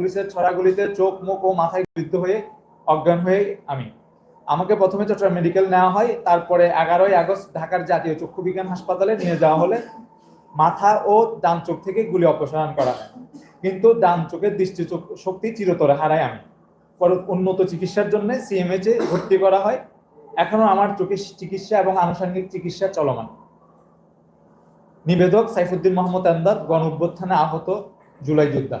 পুলিশের ছড়াগুলিতে চোখ, মুখ ও মাথায় বিদ্ধ হয়ে অজ্ঞান হয়ে আমি। আমাকে প্রথমে চট্টগ্রাম মেডিকেল নেওয়া হয়, তারপরে এগারোই আগস্ট ঢাকার জাতীয় চক্ষু বিজ্ঞান হাসপাতালে নিয়ে যাওয়া হলে মাথা ও ডান চোখ থেকে গুলি অপসারণ করা হয়। কিন্তু ডান চোখের দৃষ্টি শক্তি চিরতরে হারাই আমি। পরে উন্নত চিকিৎসার জন্য সিএমএইচ এ ভর্তি করা হয়। এখনও আমার চোখের চিকিৎসা এবং আনুষঙ্গিক চিকিৎসা চলমান। নিবেদক সাইফুদ্দিন মোহাম্মদ আন্দার গণ অভ্যুত্থানে আহত জুলাই যোদ্ধা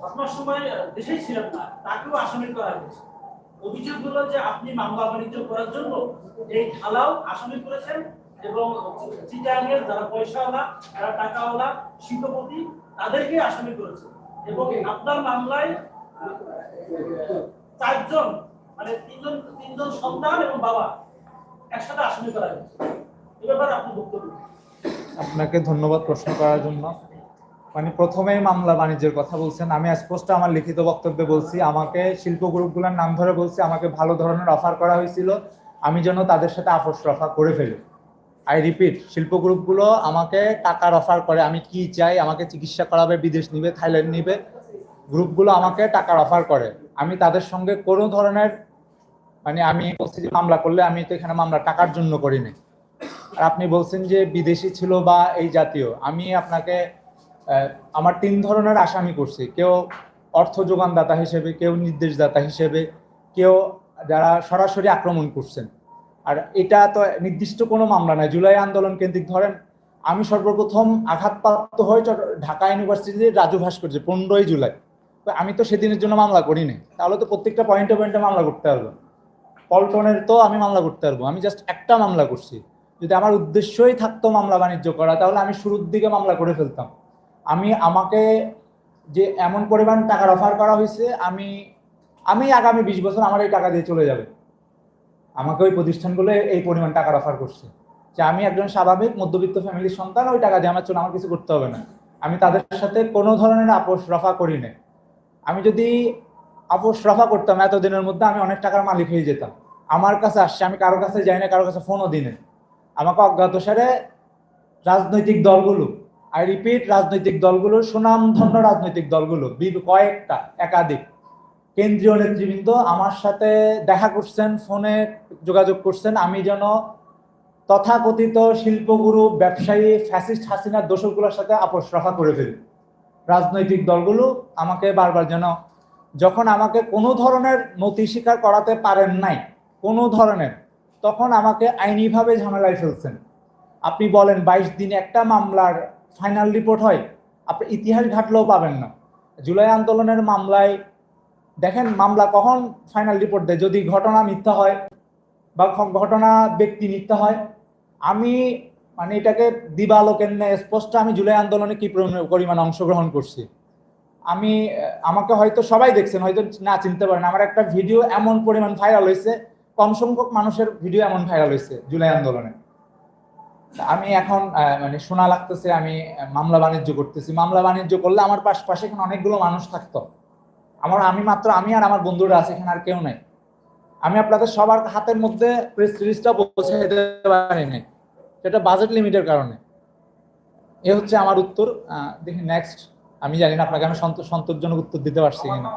ঘটনার সময় ছিলেন না, তাকেও আসামি করা হয়েছে। অভিযোগ হলো যে আপনি মামলা বাণিজ্য করার জন্য এই আসামি করেছেন এবং চিটাঙের যারা পয়সাওয়ালা, যারা টাকাওয়ালা শিল্পপতি তাদেরকে আসামি করেছে এবং আপনার মামলায় চারজন মানে তিনজন তিনজন সন্তান এবং বাবা একসাথে আসামি করা হয়েছে। এ ব্যাপারে আপনি বক্তব্য। আপনাকে ধন্যবাদ প্রশ্ন করার জন্য। মানে প্রথমেই মামলা বাণিজ্যের কথা বলছেন। আমি স্পষ্ট আমার লিখিত বক্তব্যে বলছি, আমাকে শিল্প গ্রুপগুলোর নাম ধরে বলছি, আমাকে ভালো ধরনের অফার করা হয়েছিল। আমি যেন তাদের সাথে আপোষ রফা করে ফেলি। আই রিপিট শিল্প গ্রুপগুলো আমাকে টাকার অফার করে, আমি কি চাই, আমাকে চিকিৎসা করাবে, বিদেশ নিবে, থাইল্যান্ড নিবে, গ্রুপগুলো আমাকে টাকার অফার করে। আমি তাদের সঙ্গে কোনো ধরনের মানে আমি বলছি যে মামলা করলে আমি তো এখানে মামলা টাকার জন্য করিনি। আর আপনি বলছেন যে বিদেশি ছিল বা এই জাতীয়, আমি আপনাকে আমার তিন ধরনের আসামি করছি। কেউ অর্থ যোগানদাতা হিসেবে, কেউ নির্দেশদাতা হিসেবে, কেউ যারা সরাসরি আক্রমণ করছেন। আর এটা তো নির্দিষ্ট কোনো মামলা নয়। জুলাই আন্দোলন কেন্দ্রিক ধরেন, আমি সর্বপ্রথম আঘাতপ্রাপ্ত চট- ঢাকা ইউনিভার্সিটির রাজু ভাস্কর্য, পনেরোই জুলাই। আমি তো সেদিনের জন্য মামলা করি করিনি তাহলে তো প্রত্যেকটা পয়েন্টে পয়েন্টে মামলা করতে পারব। পল্টনের তো আমি মামলা করতে পারব। আমি জাস্ট একটা মামলা করছি। যদি আমার উদ্দেশ্যই থাকতো মামলা বাণিজ্য করা, তাহলে আমি শুরুর দিকে মামলা করে ফেলতাম। আমি আমাকে যে এমন পরিমাণ টাকার অফার করা হয়েছে, আমি আমি আগামী বিশ বছর আমার এই টাকা দিয়ে চলে যাবে। আমাকে ওই প্রতিষ্ঠানগুলো এই পরিমাণ টাকার অফার করছে। যে আমি একজন স্বাভাবিক মধ্যবিত্ত ফ্যামিলির সন্তান, ওই টাকা দিয়ে আমার চলে আমার কিছু করতে হবে না। আমি তাদের সাথে কোনো ধরনের আপোষ রফা করি না আমি যদি আপোষ রফা করতাম এতদিনের মধ্যে, আমি অনেক টাকার মালিক হয়ে যেতাম। আমার কাছে আসছে, আমি কারও কাছে যাই না, কারও কাছে ফোনও দিই না। আমাকে অজ্ঞাত সারে রাজনৈতিক দলগুলো আই রিপিট রাজনৈতিক দলগুলো, সুনামধন্য রাজনৈতিক দলগুলো কয়েকটা, একাধিক। কেন্দ্রীয় নেতৃবৃন্দ আমার সাথে দেখা করছেন, ফোনে যোগাযোগ করছেন। আমি যেন তথাকথিত শিল্পগুরু, ব্যবসায়ী, ফ্যাসিস্ট হাসিনার দোষকগুলোর সাথে আপোষ রফা করে ফেলি। রাজনৈতিক দলগুলো আমাকে বারবার যেন, যখন আমাকে কোনো ধরনের নথি স্বীকার করাতে পারেন নাই, কোনো ধরনের, তখন আমাকে আইনিভাবে ঝামেলায় ফেলছেন। আপনি বলেন, বাইশ দিনে একটা মামলার ফাইনাল রিপোর্ট হয়, আপনি ইতিহাস ঘাটলেও পাবেন না। জুলাই আন্দোলনের মামলায় দেখেন, মামলা কখন ফাইনাল রিপোর্ট দেয়? যদি ঘটনা মিথ্যা হয় বা ঘটনা ব্যক্তি মিথ্যা হয়, আমি মানে এটাকে দিবালোকের ন্যায় স্পষ্ট আমি জুলাই আন্দোলনে কি পরিমাণ অংশগ্রহণ করছি। আমি, আমাকে হয়তো সবাই দেখছেন, হয়তো না চিনতে পারেন, আমার একটা ভিডিও এমন পরিমাণ ভাইরাল হয়েছে, কম সংখ্যক মানুষের ভিডিও এমন ভাইরাল হয়েছে জুলাই আন্দোলনে। আমি এখন মানে শোনা লাগতেছে আমি মামলা বাণিজ্য করতেছি। মামলা বাণিজ্য করলে আমার পাশ পাশে এখানে অনেকগুলো মানুষ থাকতো। আমার আমি মাত্র আমি আর আমার বন্ধুরা আছে এখানে আর কেউ নাই। আমি আপনাদের সবার হাতের মধ্যে প্রেস রিলিজটা পৌঁছে দিতে পারিনি সেটা বাজেট লিমিটের কারণে। এ হচ্ছে আমার উত্তর। দেখি নেক্সট আমি জানি না আপনাকে আমি সন্ত- সন্তোষজনক উত্তর দিতে পারছি কিনা।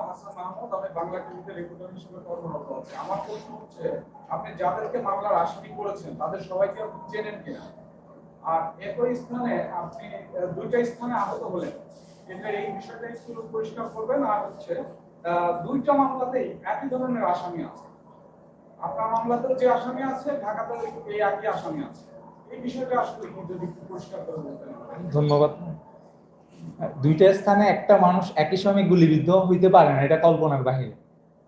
বাংলা টিভিতে হিসেবে কর্মরত আছি। আমার প্রশ্ন হচ্ছে, আপনি যাদেরকে মামলার আসামি করেছেন তাদের সবাইকে চেনেন কিনা? আর একই স্থানে আপনি দুইটা স্থানে আহত হলেন। এটা এই বিষয়টা একটু পরিষ্কার করবেন, আর হচ্ছে দুইটা মামলাতেই একই ধরনের আসামি আছে। আপনার মামলাতেও যে আসামি আছে, ঢাকাতেও এই একই আসামি আছে। এই বিষয়টা আসলে যদি পরিষ্কার করে ধন্যবাদ। দুইটা স্থানে একটা মানুষ একই সময় গুলিবিদ্ধ হইতে পারে না, এটা কল্পনার বাহিরে।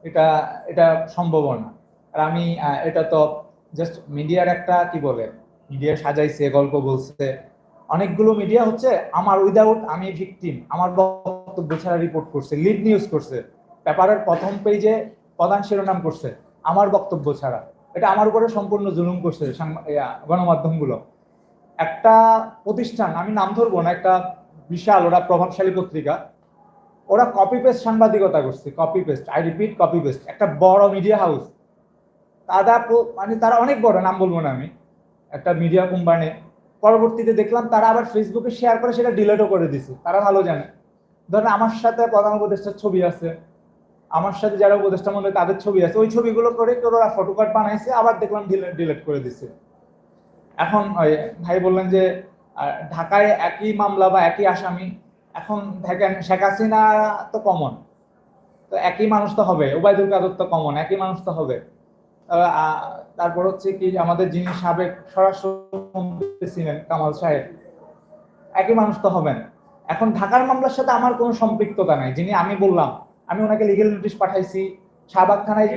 এটা এটা সম্ভব না। আর আমি এটা তো জাস্ট মিডিয়ার একটা, কি বলে মিডিয়া সাজাইছে, গল্প বলছে। অনেকগুলো মিডিয়া হচ্ছে আমার উইদাউট আমি ভিকটিম আমার বক্তব্য ছাড়া রিপোর্ট করছে লিড নিউজ করছে। পেপারের প্রথম পেজে প্রধান শিরোনাম করছে, আমার বক্তব্য ছাড়া। এটা আমার উপরে সম্পূর্ণ জুলুম করছে গণমাধ্যমগুলো। একটা প্রতিষ্ঠান, আমি নাম ধরবো না, একটা বিশাল, ওরা প্রভাবশালী পত্রিকা, ওরা কপি পেস্ট সাংবাদিকতা করছে copy paste I repeat copy paste একটা বড় মিডিয়া হাউস তারা মানে তারা অনেক বড়, নাম বলব না আমি। একটা মিডিয়া কোম্পানি পরবর্তীতে দেখলাম তারা আবার ফেসবুকে শেয়ার করে, সেটা ডিলেটও করে দিছে। তারা ভালো জানে। ধরেন আমার সাথে প্রধান উপদেষ্টার ছবি আছে। আমার সাথে যারা উপদেষ্টা মনে তাদের ছবি আছে। ওই ছবিগুলো করে কেউ ওরা ফটোকার্ড বানাইছে, আবার দেখলাম ডিলেট করে দিছে। এখন ভাই বললেন যে ঢাকায় একই মামলা বা একই আসামি, এখন দেখেন শেখ হাসিনা তো কমন তো একই মানুষ তো হবে। ওবায়দুল কাদের তো কমন একই মানুষ তো হবে। তারপর হচ্ছে কি আমাদের যিনি সাবেক স্বরাষ্ট্রমন্ত্রী ছিলেন কামাল সাহেব একই মানুষ তো হবেন। এখন ঢাকার মামলার সাথে আমার কোনো সম্পৃক্ততা নাই যিনি আমি বললাম আমি ওনাকে লিগেল নোটিশ পাঠাইছি শাহবাগ থানায়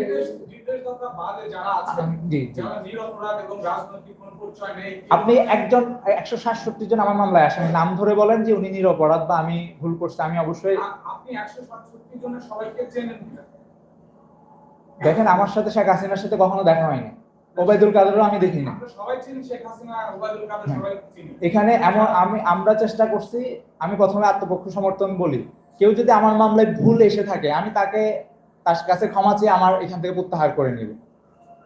আপনি একজন একশো সাতষট্টি জন আমার মামলায় আসেন নাম ধরে বলেন যে উনি নিরপরাধ বা আমি ভুল করছি আমি অবশ্যই আপনি একশো সাতষট্টি জনের সবাইকে চেনেন দেখেন আমার সাথে শেখ হাসিনার সাথে কখনো দেখা হয়নি। ওবায়দুল কাদেরও আমি দেখি না সবাই চিনি শেখ হাসিনা ওবায়দুল কাদের হ্যাঁ। এখানে এমন আমি আমরা চেষ্টা করছি আমি প্রথমে আত্মপক্ষ সমর্থন বলি। কেউ যদি আমার মামলায় ভুল এসে থাকে আমি তাকে তার কাছে ক্ষমা চেয়ে আমার এখান থেকে প্রত্যাহার করে নিব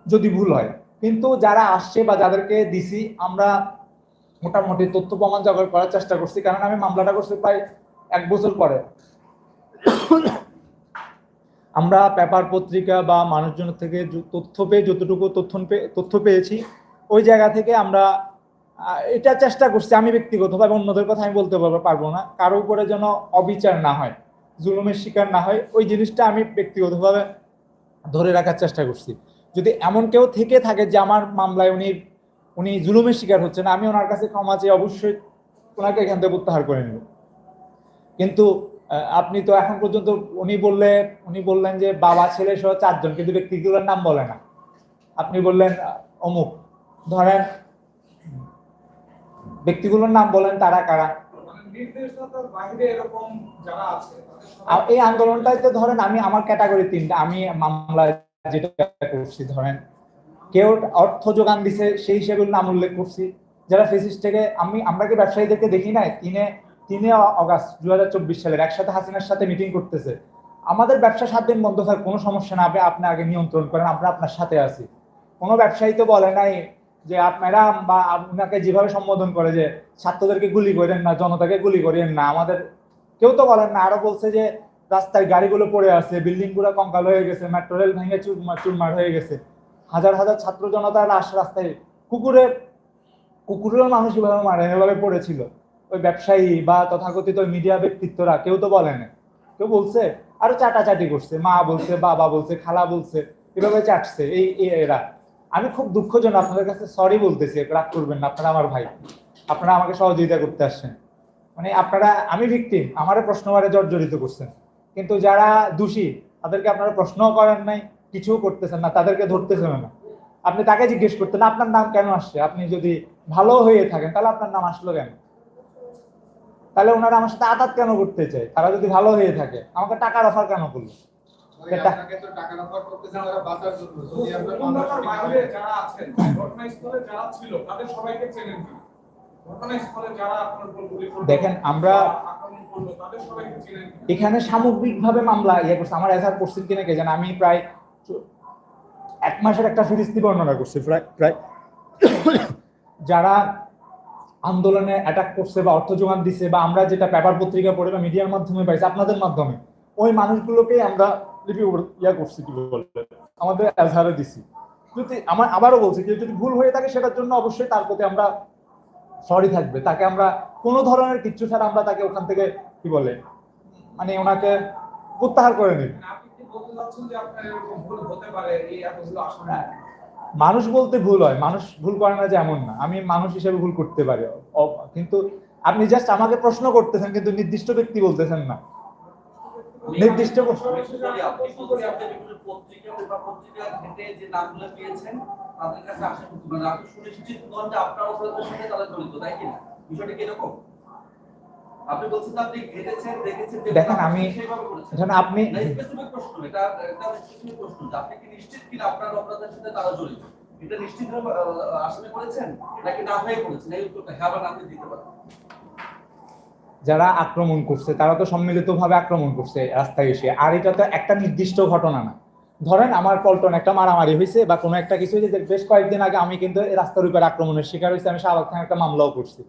যদি ভুল হয়। কিন্তু যারা আসছে বা যাদেরকে দিছি আমরা মোটামুটি তথ্য প্রমাণ জোগাড় করার চেষ্টা করছি কারণ আমি মামলাটা করছি প্রায় এক বছর পরে। আমরা পেপার পত্রিকা বা মানুষজনের থেকে তথ্য পেয়ে, যতটুকু তথ্য পেয়ে তথ্য পেয়েছি, ওই জায়গা থেকে আমরা এটা চেষ্টা করছি আমি ব্যক্তিগতভাবে অন্যদের কথা আমি বলতে পারব পারব না। কারও উপরে যেন অবিচার না হয়, জুলুমের শিকার না হয়, ওই জিনিসটা আমি ব্যক্তিগতভাবে ধরে রাখার চেষ্টা করছি। যদি এমন কেউ থেকে থাকে যে আমার মামলায় উনি উনি জুলুমের শিকার হচ্ছেন, আমি ওনার কাছে ক্ষমা চেয়ে অবশ্যই ওনাকে এখান থেকে প্রত্যাহার করে নেব। কিন্তু আপনি তো এখন পর্যন্ত উনি বললে, উনি বললেন যে বাবা, ছেলে সহ চারজন, কিন্তু ব্যক্তিগুলোর নাম বলে না। আপনি বললেন, অমুক। ধরেন ব্যক্তিগুলোর নাম বলেন, তারা কারা? এই আন্দোলনটাতে ধরেন আমি, আমার ক্যাটাগরি তিনটা। আমি মামলা যেটা করছি, ধরেন, কেউ অর্থ যোগান দিছে, সেই হিসেবে নাম উল্লেখ করছি। যারা ফেসিস থেকে, আমি, আমরা কি ব্যবসায়ীদেরকে দেখি নাই? তিনে তিনে অগাস্ট দু হাজার চব্বিশ সালের একসাথে হাসিনার সাথে মিটিং করতেছে। আমাদের ব্যবসা সাত দিন বন্ধ থাক, কোনো সমস্যা না আপনি আপনি আগে নিয়ন্ত্রণ করেন, আমরা আপনার সাথে আছি। কোনো ব্যবসায়ী তো বলে নাই যে আপনারা বা আপনাকে যেভাবে সম্বোধন করে যে, ছাত্রদেরকে গুলি করেন না, জনতাকে গুলি করেন না, আমাদের কেউ তো বলেন না। আরও বলছে যে, রাস্তায় গাড়িগুলো পড়ে আছে বিল্ডিংগুলো কঙ্কাল হয়ে গেছে, মেট্রো রেল ভেঙে চুরমার হয়ে গেছে। হাজার হাজার ছাত্র জনতা লাশ রাস্তায় কুকুরের কুকুরের মানুষ এভাবে মারে এভাবে পড়েছিল। ওই ব্যবসায়ী বা তথাকথিত মিডিয়া ব্যক্তিত্বরা কেউ তো বলে না। কেউ বলছে, আরও চাটাচাটি করছে, মা বলছে, বাবা বলছে, খালা বলছে, এভাবে চাটছে এই এরা। আমি খুব দুঃখজনক, আপনাদের কাছে সরি বলতেছি, রাগ করবেন না, আপনারা আমার ভাই। আপনারা আমাকে সহযোগিতা করতে আসছেন। মানে আপনারা, আমি ভিকটিম আমারে প্রশ্নবারে জর্জরিত করছেন। কিন্তু যারা দোষী, তাদেরকে আপনারা প্রশ্নও করেন নাই, কিছুও করতেছেন না, তাদেরকে ধরতেছেন না। আপনি তাকে জিজ্ঞেস করতেন, আপনার নাম কেন আসছে? আপনি যদি ভালো হয়ে থাকেন, তাহলে আপনার নাম আসলো কেন? তাহলে ওনারা আমার সাথে আঘাত কেন করতে চায়? তারা যদি ভালো হয়ে থাকে আমাকে টাকার অফার কেন করল? দেখেন, আমরা- এখানে সামগ্রিকভাবে মামলা ইয়ে করছে। আমার এজাহার করছেন কিনা কে জানে আমি প্রায় এক মাসের একটা ফিরিস্তি বর্ণনা করছি প্রায় প্রায়। যারা আন্দোলনে অ্যাটাক করছে বা অর্থ যোগান দিছে বা আমরা যেটা পেপার পত্রিকা পড়ে বা মিডিয়ার মাধ্যমে পাইছি আপনাদের মাধ্যমে ওই মানুষগুলোকেই আমরা লিপি ইয়া করছি কি বলে আমাদের এজাহারে দিছি। যদি আমার আবারও বলছি কেউ যদি ভুল হয়ে থাকে সেটার জন্য অবশ্যই তার প্রতি আমরা সরি থাকবে। তাকে আমরা কোনো ধরনের কিচ্ছু ছাড়া আমরা তাকে ওখান থেকে কি বলে মানে ওনাকে প্রত্যাহার করে নিই। মানুষ বলতে ভুল হয় মানুষ ভুল করে না যে এমন না। আমি মানুষ হিসেবে ভুল করতে পারি। কিন্তু আপনি জাস্ট আমাকে প্রশ্ন করতেছেন কিন্তু নির্দিষ্ট ব্যক্তি বলতেছেন না। নির্দিষ্ট বলি, আপনি বলছেন আপনি ঘেটেছেন দেখেছেন দেখেন, আমি- আপনি স্পেসিফিক প্রশ্ন এটা এটা স্পেসিফিক প্রশ্ন আপনি কি নিশ্চিত কিনা আপনার অপরাধের সাথে তারা জড়িত? এটা নিশ্চিত আসামি করেছেন নাকি না হয়ে করেছেন? এই উত্তরটা হ্যাঁ বা না আপনি দিতে পারেন। যারা আক্রমণ করছে তারা তো সম্মিলিতভাবে আক্রমণ করছে রাস্তায় এসে। আর এটা তো একটা নির্দিষ্ট ঘটনা না। ধরেন আমার পল্টন একটা মারামারি হয়েছে বা কোনো একটা কিছু হয়েছে বেশ কয়েকদিন আগে আমি কিন্তু এই রাস্তার উপর আক্রমণের শিকার হয়েছে আমি শাহবাগ খান একটা মামলাও করছি।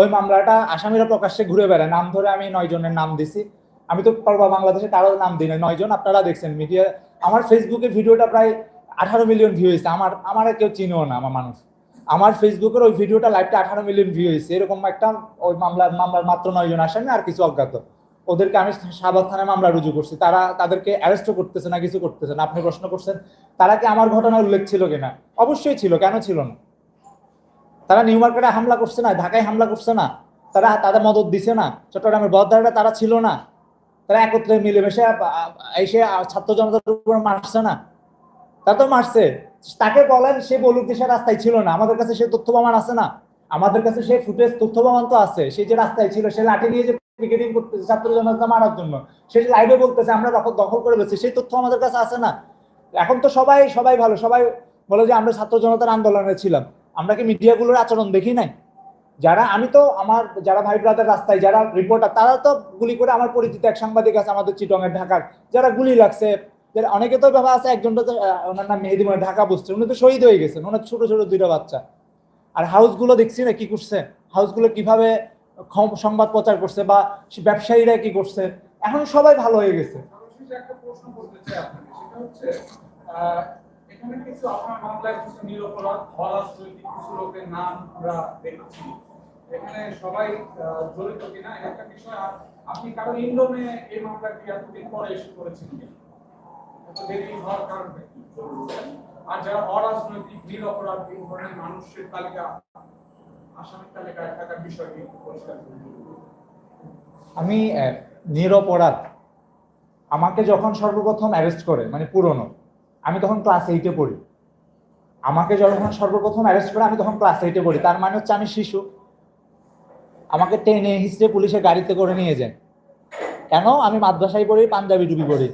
ওই মামলাটা আসামিরা প্রকাশ্যে ঘুরে বেড়ায়। নাম ধরে আমি নয় জনের নাম দিছি। আমি তো বাংলাদেশে কারও নাম দিই না। নয় জন আপনারা দেখছেন মিডিয়া আমার ফেসবুকে ভিডিওটা প্রায় আঠারো মিলিয়ন ভিউ হয়েছে। আমার আমার কেউ চিনেও না, আমার মানুষ। আমার ফেসবুকের ওই ভিডিওটা লাইভটা আঠারো মিলিয়ন ভিউ হয়েছে। এরকম একটা ওই মামলার মামলার মাত্র নয় জন আসামি আর কিছু অজ্ঞাত। ওদেরকে আমি শাহবাগ থানায় মামলা রুজু করছি। তারা তাদেরকে অ্যারেস্টও করতেছে না, কিছু করতেছে না। আপনি প্রশ্ন করছেন, তারা কি আমার ঘটনা উল্লেখ ছিল কিনা? অবশ্যই ছিল, কেন ছিল না? তারা নিউ মার্কেটে হামলা করছে না, ঢাকায় হামলা করছে না, তারা তাদের মদত দিছে না, চট্টগ্রামের বদ্দারটা তারা ছিল না, তারা একত্রে মিলেমিশে এসে ছাত্র জনতার উপর মারছে না। তা তো মারছে। তাকে বলেন, সে বলুক যে সে রাস্তায় ছিল না, আমাদের কাছে সে তথ্য প্রমাণ আছে না, আমাদের কাছে সে ফুটেজ তথ্য প্রমাণ তো আছে, সে যে রাস্তায় ছিল, সে লাঠি নিয়ে যে পিকেটিং করতেছে ছাত্র জনতা মারার জন্য, সে লাইভে বলতেছে, আমরা দখল দখল করে বলছি সেই তথ্য আমাদের কাছে আছে না। এখন তো সবাই সবাই ভালো, সবাই বলে যে আমরা ছাত্র জনতার আন্দোলনে ছিলাম। আমরা কি মিডিয়াগুলোর আচরণ দেখি নাই? যারা, আমি তো আমার, যারা ভাই ব্রাদার রাস্তায়, যারা রিপোর্টার তারা তো গুলি করে আমার পরিচিত এক সাংবাদিক আছে আমাদের চিটংয়ের ঢাকার, যারা গুলি লাগছে। যারা অনেকে তো ব্যাপার আছে একজনটা তো ওনার নাম মেহেদি মনে ঢাকা বসছে, উনি তো শহীদ হয়ে গেছেন, ওনার ছোট ছোট দুইটা বাচ্চা। আর হাউসগুলো দেখছি না কি করছে? হাউসগুলো কীভাবে সংবাদ প্রচার করছে বা ব্যবসায়ীরা কি করছে? এখন সবাই ভালো হয়ে গেছে। একটা প্রশ্ন করতে চাই আপনাকে, সেটা হচ্ছে এখানে কিছু আপনার মামলায় কিছু নিরপরাধ, অরাজনৈতিক কিছু লোকের নাম আমরা দেখছি। এখানে সবাই জড়িত কিনা একটা বিষয় আপনি কারও ইন্ডোমে এই মামলাটি এতদিন পরে এসে করেছেন এত দেরি হওয়ার কারণে আর যারা অরাজনৈতিক, নিরপরাধ, এই ধরনের মানুষের তালিকা, আসামির তালিকায় থাকার বিষয়টি পরিষ্কার করে আমি নিরপরাধ, আমাকে যখন সর্বপ্রথম অ্যারেস্ট করে মানে পুরনো আমি তখন ক্লাস এইটে পড়ি। আমাকে যখন সর্বপ্রথম অ্যারেস্ট করে, আমি তখন ক্লাস এইটে পড়ি। তার মানে হচ্ছে আমি শিশু। আমাকে টেনে হিস্ট্রে পুলিশের গাড়িতে করে নিয়ে যায়। কেন? আমি মাদ্রাসায় পড়ি, পাঞ্জাবি টুপি পড়ি।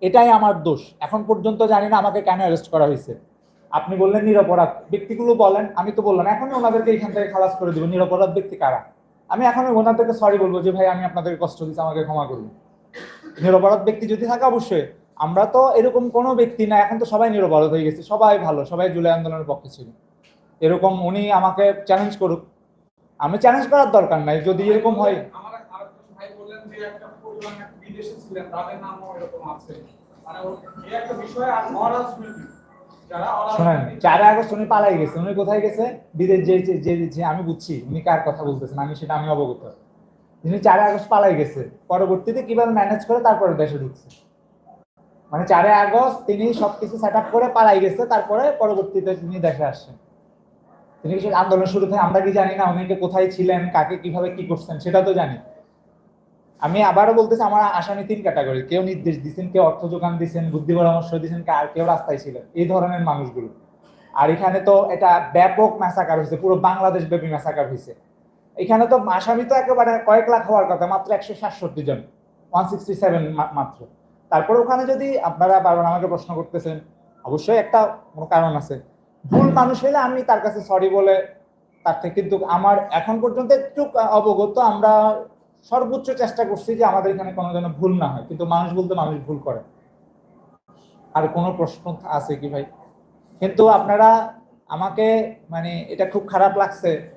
এটাই আমার দোষ। এখন পর্যন্ত জানি না আমাকে কেন অ্যারেস্ট করা হয়েছে। আপনি বললেন নিরপরাধ। ব্যক্তিগুলো বলেন, আমি তো বললাম, এখনই ওনাদেরকে এখান থেকে খালাস করে দেবো। নিরপরাধ ব্যক্তি কারা? আমি এখন ওনাদেরকে সরি বলব যে, ভাই, আমি আপনাদেরকে কষ্ট দিচ্ছি আমাকে ক্ষমা করুন। নিরপরাধ ব্যক্তি যদি থাকে, অবশ্যই। আমরা তো এরকম কোনো ব্যক্তি না এখন তো সবাই নিরপরাধ হয়ে গেছে সবাই ভালো সবাই জুলাই আন্দোলনের পক্ষে ছিল। এরকম উনি আমাকে চ্যালেঞ্জ করুক আমি চ্যালেঞ্জ করার দরকার নাই যদি এরকম হয়। মানে শোনেন অরাজনৈতিক আগস্ট উনি পালাই গেছে উনি কোথায় গেছে? বিদেশ যে যে আমি বুঝছি উনি কার কথা বলতেছেন আমি সেটা আমি অবগত। তিনি চারে আগস্ট পালাই গেছে পরবর্তীতে কীভাবে ম্যানেজ করে তারপরে দেশে ঢুকছে। মানে চারে আগস্ট তিনি সবকিছু সেট আপ করে পালাই গেছে, তারপরে পরবর্তীতে তিনি দেখে আসছেন। তিনি কি সেই আন্দোলন শুরু থেকে, আমরা কি জানি না উনিকে কোথায় ছিলেন, কাকে কীভাবে কি করছেন, সেটা তো জানি। আমি আবারও বলতেছি, আমার আসামি তিন ক্যাটাগরি কেউ নির্দেশ দিচ্ছেন কেউ অর্থ যোগান দিচ্ছেন বুদ্ধি পরামর্শ দিচ্ছেন আর কেউ রাস্তায় ছিলেন, এই ধরনের মানুষগুলো। আর এখানে তো এটা ব্যাপক ম্যাসাকার হয়েছে, পুরো বাংলাদেশ ব্যাপী ম্যাসাকার হয়েছে। এখানে তো আসামি তো একেবারে কয়েক লাখ হওয়ার কথা, মাত্র একশো সাতষট্টি জন ওয়ান সিক্সটি সেভেন মাত্র। তারপরে ওখানে যদি আপনারা বারবার আমাকে প্রশ্ন করতেছেন, অবশ্যই একটা কোনো কারণ আছে। ভুল মানুষ হলে আমি তার কাছে সরি বলে তার থেকে কিন্তু আমার এখন পর্যন্ত একটু অবগত, আমরা সর্বোচ্চ চেষ্টা করছি যে আমাদের এখানে কোনো যেন ভুল না হয়। কিন্তু মানুষ বলতে মানুষ ভুল করে। আর কোনো প্রশ্ন আছে কি ভাই? কিন্তু আপনারা আমাকে মানে এটা খুব খারাপ লাগছে।